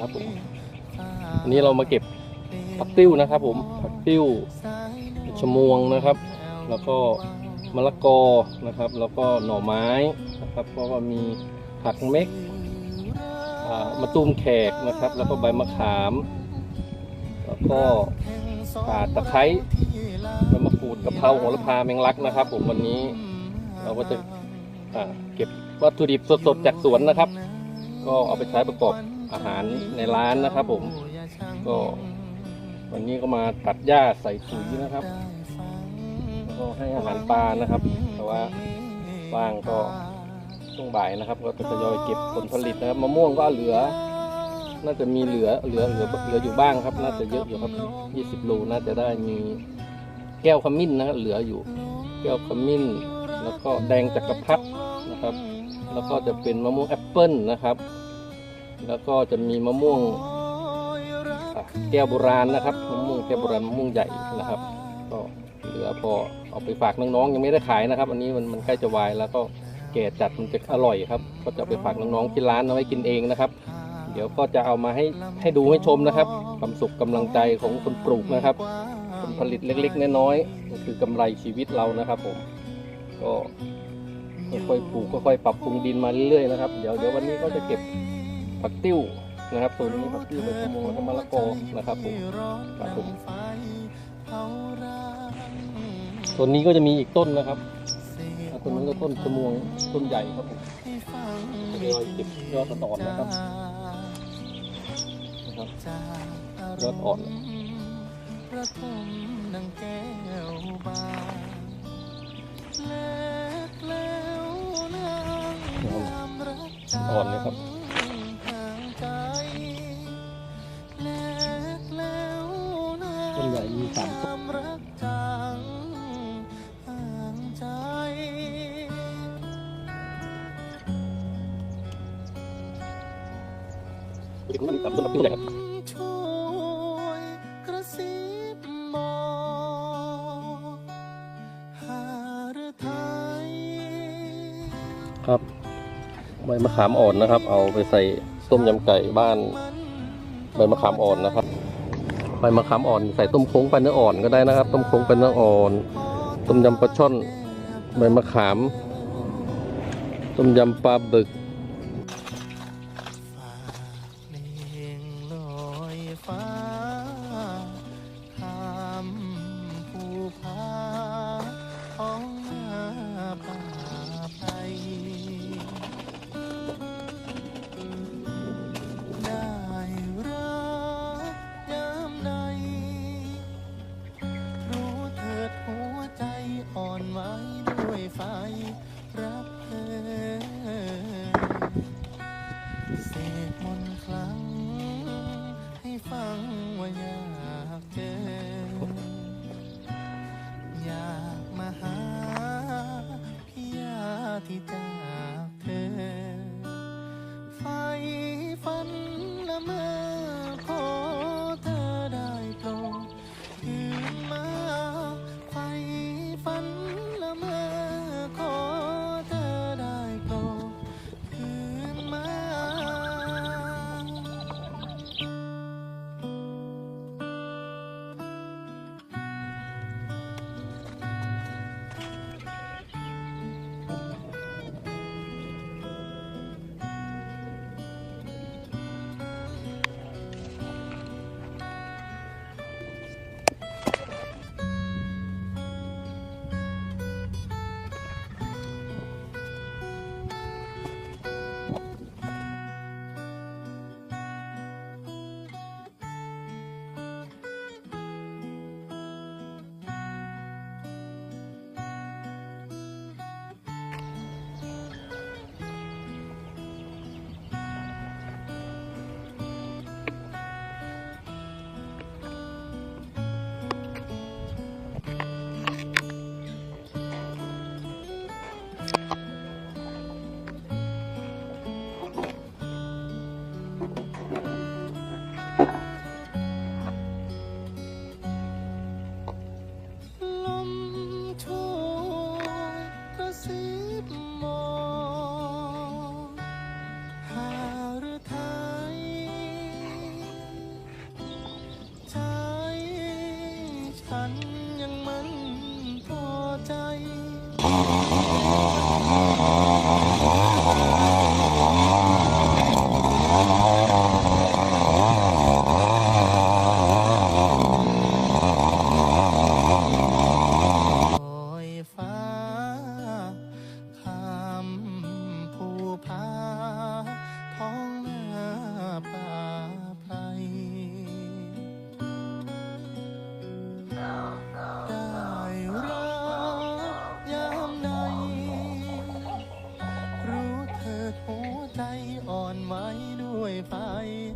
ครับผมอันนี้เรามาเก็บผักติ้วนะครับ ผมผักติ้วชะมวงนะครับ แล้วก็มะละกอนะครับ แล้วก็หน่อไม้นะครับเพราะว่ามีผักเม็กมะตูมแขกนะครับ แล้วก็ใบมะขาม แล้วก็ข่าตะไคร้ใบมะกรูดกะเพราโหระพาแมงลักนะครับ ผมวันนี้ เราก็จะเก็บวัตถุดิบสดๆจากสวนนะครับ ก็เอาไปใช้ประกอบ อาหารในร้านนะครับผม ก็วันนี้ก็มาตัดหญ้าใส่ปุ๋ยนะครับ แล้วก็ให้อาหารปลานะครับ แต่ว่าว่างก็ช่วงบ่ายนะครับ ก็จะทยอยเก็บผลผลิตนะครับมะม่วงก็เหลือ น่าจะมีเหลือเหลือเหลือเหลืออยู่บ้างครับ น่าจะเยอะอยู่ครับ 20โลน่าจะได้มีแก้วขมิ้นนะครับเหลืออยู่แก้วขมิ้น แล้วก็แดงจักรพรรดินะครับ แล้วก็จะเป็นมะม่วงแอปเปิลนะครับ แล้วก็จะมีมะม่วงแก้วโบราณนะครับมะม่วงแก้วโบราณมะม่วงใหญ่นะครับ ก็เหลือพอเอาไปฝากน้องๆยังไม่ได้ขายนะครับ อันนี้มันมันใกล้จะวายแล้วก็แก่จัดมันจะอร่อยครับ ก็จะไปฝากน้องๆที่ร้านเอาไว้กินเองนะครับ เดี๋ยวก็จะเอามาให้ให้ดูให้ชมนะครับ ความสุขกำลังใจของคนปลูกนะครับผลผลิตเล็กๆน้อยๆก็คือกำไรชีวิตเรานะครับผมก็ค่อยๆปลูกค่อยๆปรับปรุงดินมาเรื่อยๆนะครับ เดี๋ยวเดี๋ยววันนี้ก็จะเก็บ ผักติ้วนะครับส่วนนี้ผักติ้วใบชะมวงแล้วก็มะละกอนะครับผมครับผมส่วนนี้ก็จะมีอีกต้นนะครับต้นนั้นก็ต้นชะมวงต้นใหญ่ครับผมทยอยเก็บยอดตอนนะครับนะครับยอดอ่อนระทมดังแก้วบาเล็กแล้วนางอ่อนเลยครับ ต้นใหญ่สามต้นยามรักจางห่างใจถึงมันกับต้นผักติ้วใหญ่ครับช่วยกระซิบบอกหารไทยครับใบมะขามอ่อนนะครับ เอาไปใส่ต้มยำไก่บ้านใบมะขามอ่อนนะครับ ใบมะขามอ่อนใส่ต้มโค้งปลาเนื้ออ่อนก็ได้นะครับ ต้มโค้งปลาเนื้ออ่อน ต้มยำปลาช่อนใบมะขาม ต้มยำปลาบึก going. 尾巴一